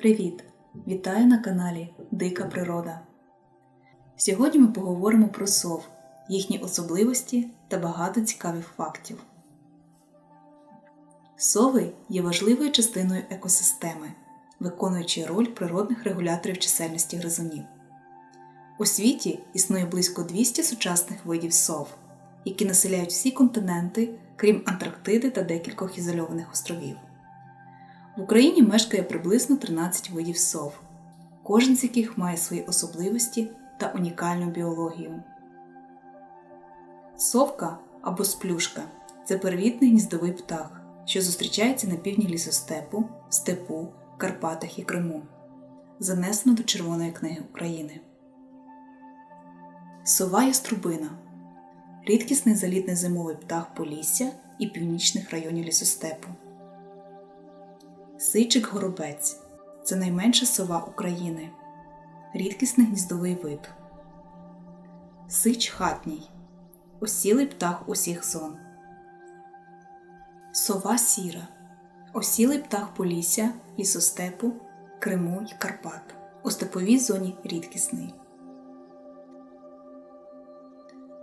Привіт! Вітаю на каналі Дика Природа. Сьогодні ми поговоримо про сов, їхні особливості та багато цікавих фактів. Сови є важливою частиною екосистеми, виконуючи роль природних регуляторів чисельності гризунів. У світі існує близько 200 сучасних видів сов, які населяють всі континенти, крім Антарктиди та декількох ізольованих островів. В Україні мешкає приблизно 13 видів сов, кожен з яких має свої особливості та унікальну біологію. Совка або сплюшка це первітний гніздовий птах, що зустрічається на півдні лісостепу, степу, Карпатах і Криму. Занесено до Червоної книги України. Сова яструбина рідкісний залітний зимовий птах Полісся і північних районів лісостепу. Сичик горобець це найменша сова України. Рідкісний гніздовий вид. Сич хатній. Осілий птах усіх зон. Сова сіра. Осілий птах Полісся, лісостепу, Криму й Карпат. У степовій зоні рідкісний.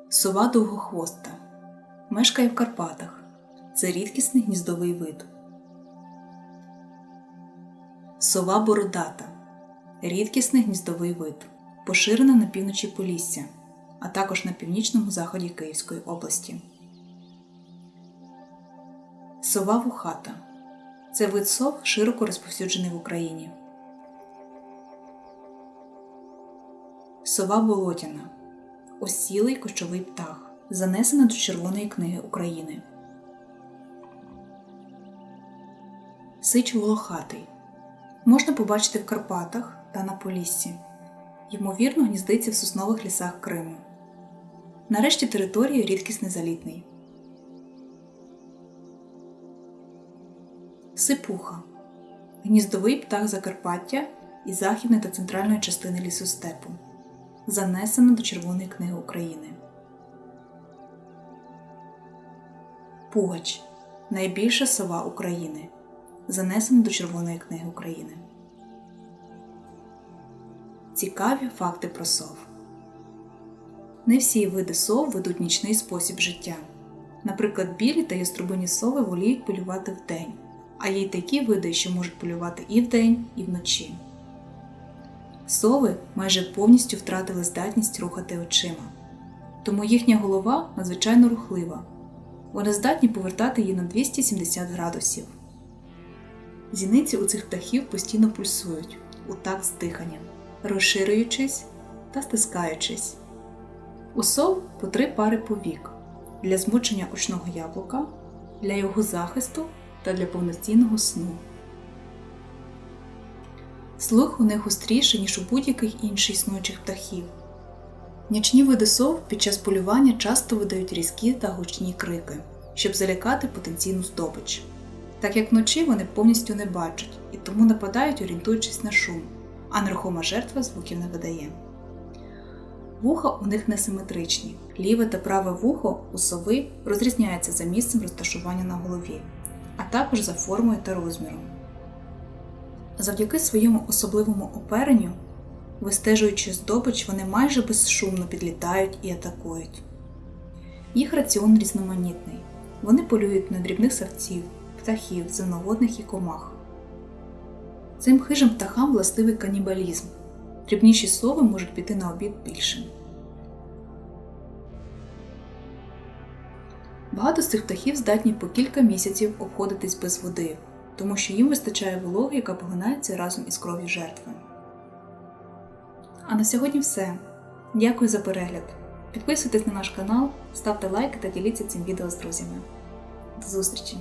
Сова довгохвоста. Мешкає в Карпатах. Це рідкісний гніздовий вид. Сова бородата рідкісний гніздовий вид, поширена на півночі Полісся, а також на північному заході Київської області. Сова вухата це вид сов широко розповсюджений в Україні. Сова болотяна осілий кощовий птах, занесена до Червоної книги України. Сич волохатий можна побачити в Карпатах та на Поліссі. Ймовірно, гніздиться в соснових лісах Криму. Нарешті території рідкісний залітний. Сипуха гніздовий птах Закарпаття і західної та центральної частини лісостепу. Занесено до Червоної книги України. Пугач найбільша сова України занесено до Червоної книги України. Цікаві факти про сов. Не всі види сов ведуть нічний спосіб життя. Наприклад, білі та яструбині сови воліють полювати вдень, а є й такі види, що можуть полювати і вдень, і вночі. Сови майже повністю втратили здатність рухати очима, тому їхня голова надзвичайно рухлива. Вони здатні повертати її на 270 градусів. Зіниці у цих птахів постійно пульсують у такт з диханням, розширюючись та стискаючись. У сов по три пари повік для змучення очного яблука, для його захисту та для повноцінного сну. Слух у них гостріший, ніж у будь-яких інших існуючих птахів. Нічні види сов під час полювання часто видають різкі та гучні крики, щоб залякати потенційну здобич так як вночі вони повністю не бачать і тому нападають, орієнтуючись на шум, а нерухома жертва звуків не видає. Вуха у них несиметричні. Ліве та праве вухо у сови розрізняються за місцем розташування на голові, а також за формою та розміром. Завдяки своєму особливому оперенню, вистежуючи здобич, вони майже безшумно підлітають і атакують. Їх раціон різноманітний. Вони полюють на дрібних савців, птахів, земноводних і комах. Цим хижим птахам властивий канібалізм. Дрібніші сови можуть піти на обід більшим. Багато з цих птахів здатні по кілька місяців обходитись без води, тому що їм вистачає вологи, яка поглинається разом із кров'ю жертви. А на сьогодні все. Дякую за перегляд. Підписуйтесь на наш канал, ставте лайки та діліться цим відео з друзями. До зустрічі!